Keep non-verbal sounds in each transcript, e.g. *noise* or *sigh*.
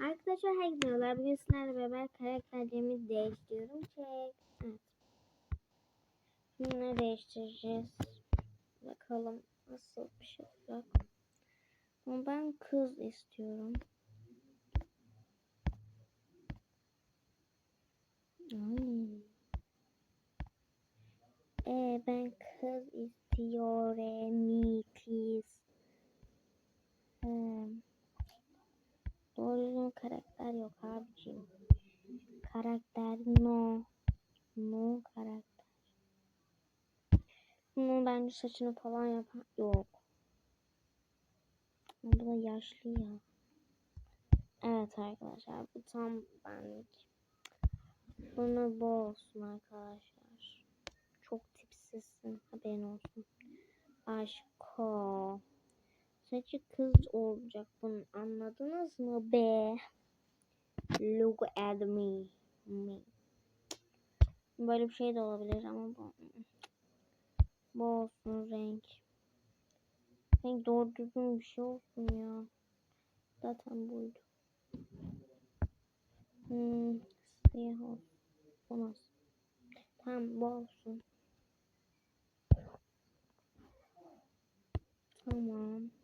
Arkadaşlar merhabalar. Bugün sizlerle beraber karakterlerimi değiştiriyorum. Çek. Evet. Şimdi ne değiştireceğiz? Bakalım nasıl bir şey olacak. Ama ben kız istiyorum. Ay. Ee, ben kız istiyorum. Please. Hmm. Doğru karakter yok abicim. Karakter no. No karakter. Bunun bence saçını falan yapan yok. Bu da yaşlı ya. Evet arkadaşlar bu tam benlik. Bunu bu olsun arkadaşlar. Çok tipsizsin haberin olsun. Aşko. Saçı kız olacak bunu anladınız mı be? Look at me. me. Böyle bir şey de olabilir ama bu, bu olsun renk. Renk doğru düzgün bir şey olsun ya. Zaten buydu. Hmm, siyah olsun. Olmaz. Tamam bu olsun. Tamam.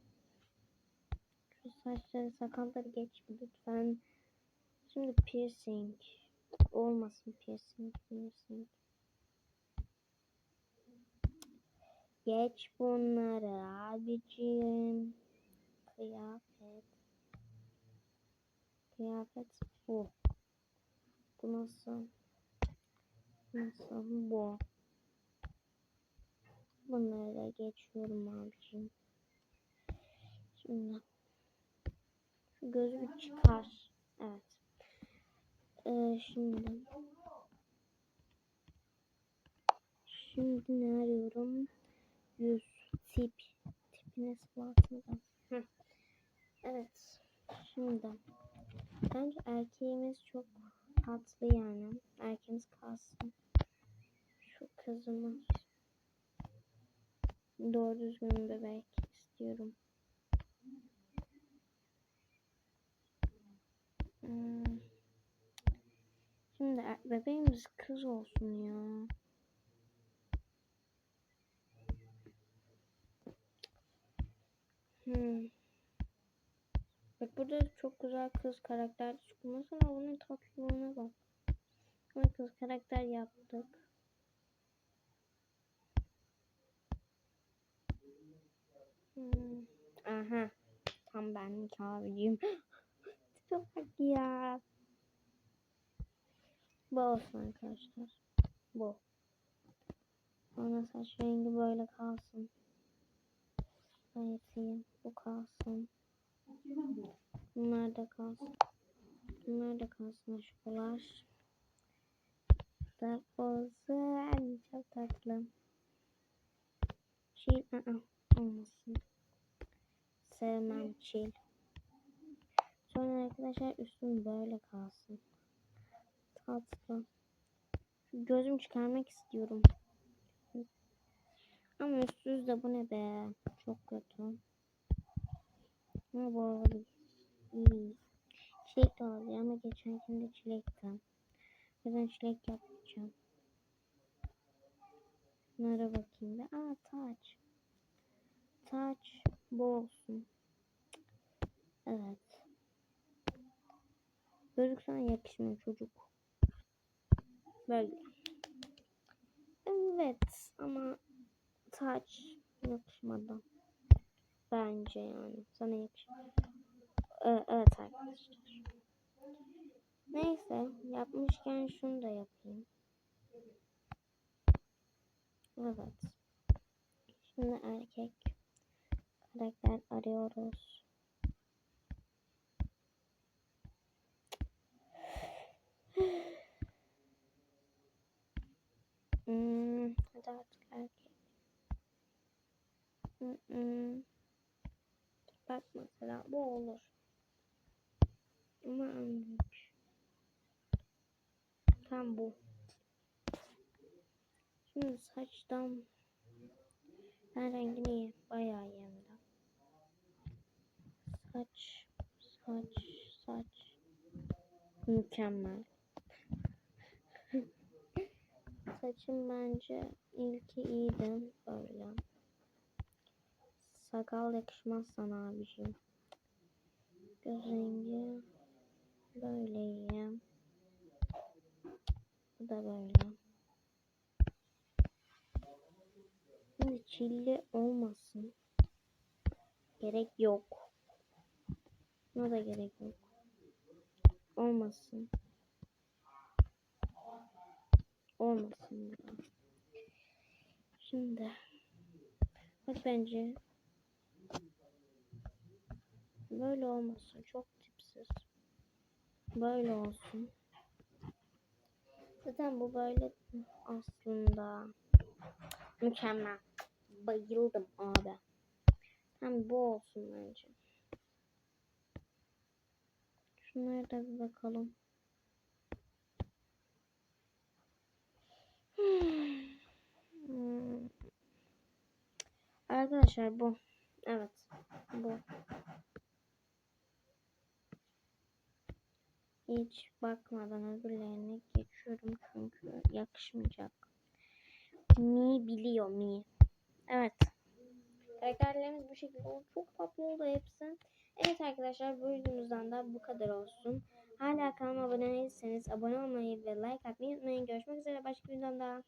Saçları sakalları geçme lütfen. Şimdi piercing. Olmasın piercing piercing. Geç bunları abicim. Kıyafet. Kıyafet bu. Bu nasıl? Nasıl bu? Bunları da geçiyorum abicim. Şimdi şu gözü çıkar. Evet. Ee, şimdi şimdi ne arıyorum? Yüz tip tipine sıfatını da. Evet. Şimdi bence erkeğimiz çok tatlı yani. Erkeğimiz kalsın. Şu kızımız doğru düzgün bebek istiyorum. Hmm. Şimdi er- bebeğimiz kız olsun ya. Hmm. Bak burada çok güzel kız karakter çıkmasın ama bunun tatlılığına bak. Ama kız karakter yaptık. Hmm. Aha. Tam benlik abicim. *gasps* Tipe bak ya. Bu olsun arkadaşlar. Bu. Sonra saç rengi böyle kalsın. Yapayım. Bu kalsın. Bunlar da kalsın. Bunlar da kalsın aşkolar. Da olsun. Çok tatlı. Çil. Aa, olmasın. Sevmem çil. Sonra arkadaşlar üstüm böyle kalsın. Şu gözüm çıkarmak istiyorum. Ama üstsüz de bu ne be. Çok kötü. Ama bu olabilir. İyi. Çilek de olabilir ama geçenkinde çilekti. O yüzden çilek yapmayacağım. Bunlara bakayım da. Aa taç. Taç bu olsun. Evet. Gözlük sana yakışmıyor çocuk. Böyle. Evet ama taç yakışmadı. Bence yani. Sana yakışmıyor. Ee, evet arkadaşlar. Neyse yapmışken şunu da yapayım. Evet. Şimdi erkek karakter arıyoruz. Hmm, hadi artık erkek. Hmm, hmm. Bak mesela bu olur. Ama en büyük. Tam bu. Şimdi saçtan ben rengini iyi. Bayağı iyi. Saç, saç, saç. Mükemmel. *laughs* Saçım bence ilki iyiydi. Böyle. Sakal yakışmaz sana abiciğim. Göz rengi böyle iyi. Bu da böyle. Şimdi çilli olmasın. Gerek yok. Buna da gerek yok. Olmasın. Olmasın. Şimdi bak bence böyle olmasın. Çok tipsiz. Böyle olsun. Zaten bu böyle aslında mükemmel. Bayıldım abi. Hem bu olsun bence. Şunlara da bir bakalım. Hmm. Arkadaşlar bu. Evet. Bu. Hiç bakmadan öbürlerine geçiyorum çünkü yakışmayacak. Mi biliyor mi. Evet. Karakterlerimiz bu şekilde oldu. Çok tatlı oldu hepsi. Evet arkadaşlar bu videomuzdan da bu kadar olsun. Hala kanalıma abone değilseniz abone olmayı ve like atmayı unutmayın. Görüşmek üzere başka bir videomda.